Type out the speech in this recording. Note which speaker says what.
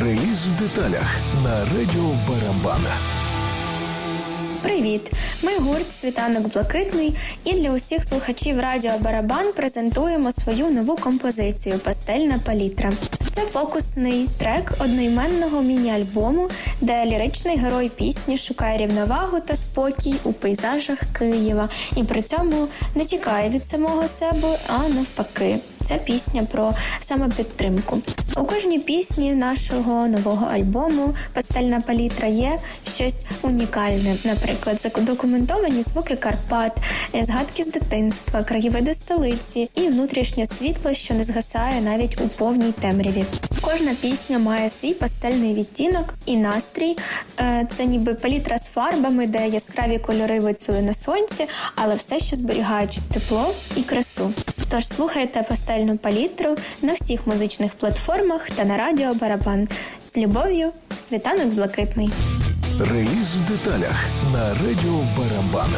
Speaker 1: Реліз в деталях на радіо Барабан.
Speaker 2: Привіт! Ми гурт Світанок Блакитний і для усіх слухачів Радіо Барабан презентуємо свою нову композицію Пастельна палітра. Це фокусний трек одноіменного міні-альбому, де ліричний герой пісні шукає рівновагу та спокій у пейзажах Києва і при цьому не тікає від самого себе, а навпаки. Це пісня про самопідтримку. У кожній пісні нашого нового альбому Пастельна палітра є щось унікальне. Наприклад, задокументовані звуки Карпат, е, згадки з дитинства, краєвиди столиці і внутрішнє світло, що не згасає навіть у повній темряві. Кожна пісня має свій пастельний відтінок і настрій. Е, Це ніби палітра з фарбами, де яскраві кольори вицвіли на сонці, але все ще зберігають тепло і красу. Тож слухайте пастельну палітру на всіх музичних платформах та на радіо Барабан. З любов'ю, світанок блакитний.
Speaker 1: Реліз в деталях на радіо Барабан.